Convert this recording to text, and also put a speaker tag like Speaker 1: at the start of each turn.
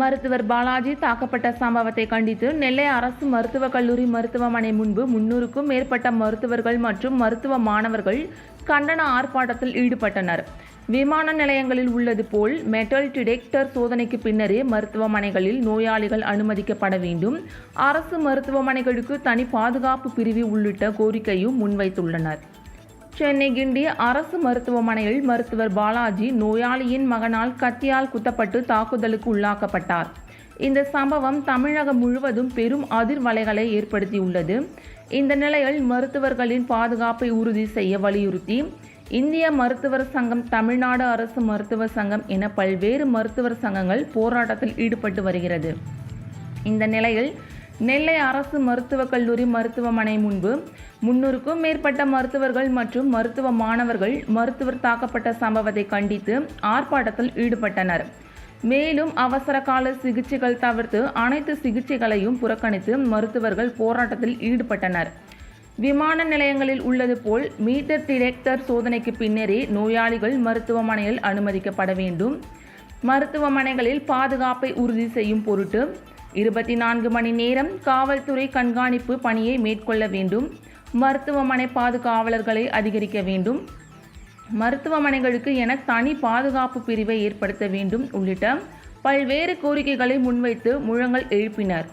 Speaker 1: மருத்துவர் பாலாஜி தாக்கப்பட்ட சம்பவத்தை கண்டித்து நெல்லை அரசு மருத்துவக் கல்லூரி மருத்துவமனை முன்பு முன்னூறுக்கும் மேற்பட்ட மருத்துவர்கள் மற்றும் மருத்துவ மாணவர்கள் கண்டன ஆர்ப்பாட்டத்தில் ஈடுபட்டனர். விமான நிலையங்களில் உள்ளது போல் மெட்டல் டிடெக்டர் சோதனைக்கு பின்னரே மருத்துவமனைகளில் நோயாளிகள் அனுமதிக்கப்பட வேண்டும். அரசு மருத்துவமனைகளுக்கு தனி பாதுகாப்பு பிரிவு உள்ளிட்ட கோரிக்கையும் முன்வைத்துள்ளனர். சென்னை கிண்டி அரசு மருத்துவமனையில் மருத்துவர் பாலாஜி நோயாளியின் மகனால் கத்தியால் குத்தப்பட்டு தாக்குதலுக்கு உள்ளாக்கப்பட்டார். இந்த சம்பவம் தமிழகம் முழுவதும் பெரும் அதிர்வலைகளை ஏற்படுத்தியுள்ளது. இந்த நிலையில் மருத்துவர்களின் பாதுகாப்பை உறுதி செய்ய வலியுறுத்தி இந்திய மருத்துவர் சங்கம் தமிழ்நாடு அரசு மருத்துவர் சங்கம் என பல்வேறு மருத்துவர் சங்கங்கள் போராட்டத்தில் ஈடுபட்டு வருகிறது. இந்த நிலையில் நெல்லை அரசு மருத்துவக் கல்லூரி மருத்துவமனை முன்பு முன்னூறுக்கும் மேற்பட்ட மருத்துவர்கள் மற்றும் மருத்துவ மாணவர்கள் மருத்துவர் தாக்கப்பட்ட சம்பவத்தை கண்டித்து ஆர்ப்பாட்டத்தில் ஈடுபட்டனர். மேலும் அவசர கால சிகிச்சைகள் தவிர்த்து அனைத்து சிகிச்சைகளையும் புறக்கணித்து மருத்துவர்கள் போராட்டத்தில் ஈடுபட்டனர். விமான நிலையங்களில் உள்ளது போல் மீட்டர் டிடெக்டர் சோதனைக்கு பின்னரே நோயாளிகள் மருத்துவமனையில் அனுமதிக்கப்பட வேண்டும். மருத்துவமனைகளில் பாதுகாப்பை உறுதி செய்யும் பொருட்டு இருபத்தி நான்கு மணி நேரம் காவல்துறை கண்காணிப்பு பணியை மேற்கொள்ள வேண்டும். மருத்துவமனை பாதுகாவலர்களை அதிகரிக்க வேண்டும். மருத்துவமனைகளுக்கு என தனி பாதுகாப்பு பிரிவை ஏற்படுத்த வேண்டும் உள்ளிட்ட பல்வேறு கோரிக்கைகளை முன்வைத்து முழங்கல் எழுப்பினர்.